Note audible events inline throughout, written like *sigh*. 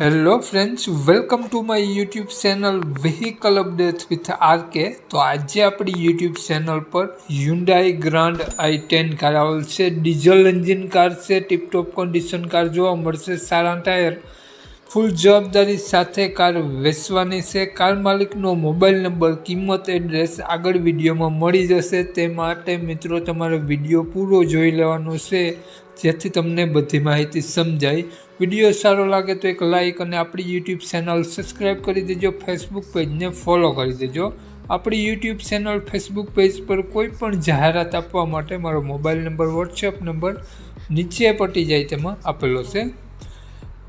Hello friends welcome to my YouTube channel vehicle updates with R K તો આજે આપણી YouTube channel પર Hyundai grand i ten car આવેલ છે diesel engine car છે tiptop condition car જોવા મળશે, સારા ટાયર ફૂલ જવાબદારી સાથે કાર વેચવાની છે. કાર માલિકનો મોબાઈલ નંબર, કિંમત, એડ્રેસ આગળ વિડીયોમાં મળી જશે. તે માટે મિત્રો, તમારે વીડિયો પૂરો જોઈ લેવાનો છે, જેથી તમને બધી માહિતી સમજાય. વીડિયો સારો લાગે તો એક લાઇક અને આપણી યુટ્યુબ ચેનલ સબસ્ક્રાઈબ કરી દેજો, ફેસબુક પેજને ફોલો કરી દેજો. આપણી યુટ્યુબ ચેનલ, ફેસબુક પેજ પર કોઈ પણ જાહેરાત આપવા માટે મારો મોબાઈલ નંબર, વોટ્સએપ નંબર નીચે પટી જાય તેમાં આપેલો છે.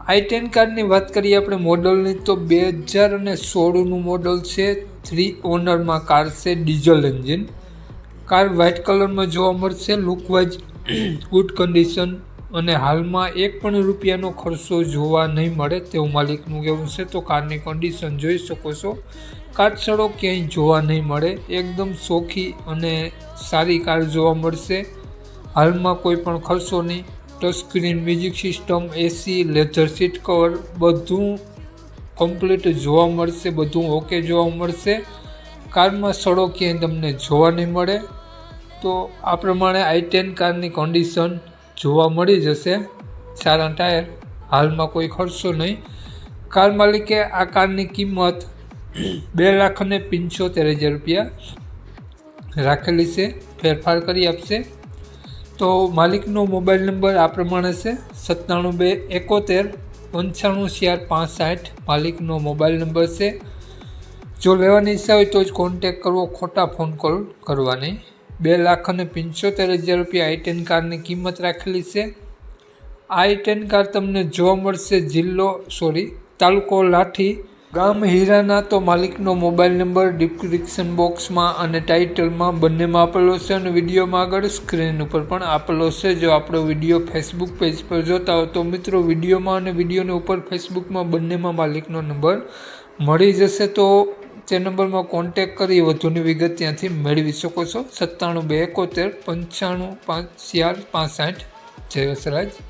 આઈ ટેન કાર્ડની વાત કરીએ આપણે મોડલની તો બે હજાર અને સોળનું મોડલ છે થ્રી ઓનરમાં કાર છે ડીઝલ એન્જિન કાર વ્હાઇટ કલરમાં જોવા મળશે લુકવાઇઝ ગુડ કન્ડિશન અને હાલમાં એક પણ રૂપિયાનો ખર્ચો જોવા નહીં મળે તેવું માલિકનું કહેવું છે. તો કારની કન્ડિશન જોઈ શકો છો. કાટસડો ક્યાંય જોવા નહીં મળે, એકદમ સોખી અને સારી કાર જોવા મળશે. હાલમાં કોઈ પણ ખર્ચો નહીં. Touch screen music system, AC leather seat cover બધું કમ્પ્લીટ જોવા મળશે, બધું ઓકે જોવા મળશે. કારમાં સડો ક્યાંય તમને જોવા નહીં મળે. તો આ પ્રમાણે આઈ ટેન કારની કન્ડિશન જોવા મળી જશે. સારા ટાયર, હાલમાં કોઈ ખર્ચો નહીં. કાર માલિકે આ કારની કિંમત *clears throat* બે લાખ અને પંચોતેર હજાર રૂપિયા રાખેલી છે. ફેરફાર કરી આપશે. તો માલિકનો મોબાઈલ નંબર આ પ્રમાણે છે સત્તાણું બે એકોતેર, પંચાણું ચાર પાંસઠ. માલિકનો મોબાઈલ નંબર છે, જો લેવાની ઈચ્છા હોય તો જ કોન્ટેક કરવો, ખોટા ફોન કોલ કરવાની. બે લાખ અને પંચોતેર હજાર રૂપિયા આઈ ટેન કારની કિંમત રાખેલી છે. આઈ ટેન કાર તમને જોવા મળશે જિલ્લો સોરી તાલુકો લાઠી ગામ હીરાના તો માલિકનો મોબાઈલ નંબર ડિસ્ક્રિપ્શન બોક્સમાં અને ટાઇટલમાં બંનેમાં આપેલો છે અને વિડીયોમાં આગળ સ્ક્રીન ઉપર પણ આપેલો છે. જો આપણો વીડિયો ફેસબુક પેજ પર જોતા હો તો મિત્રો વિડીયોમાં અને વિડીયોની ઉપર ફેસબુકમાં બંનેમાં માલિકનો નંબર મળી જશે. તો તે નંબરમાં કોન્ટેક કરી વધુની વિગત ત્યાંથી મેળવી શકો છો. સત્તાણું બે એકોતેર પંચાણું પાંચ ચાર પાંસઠ જય વસરાજ.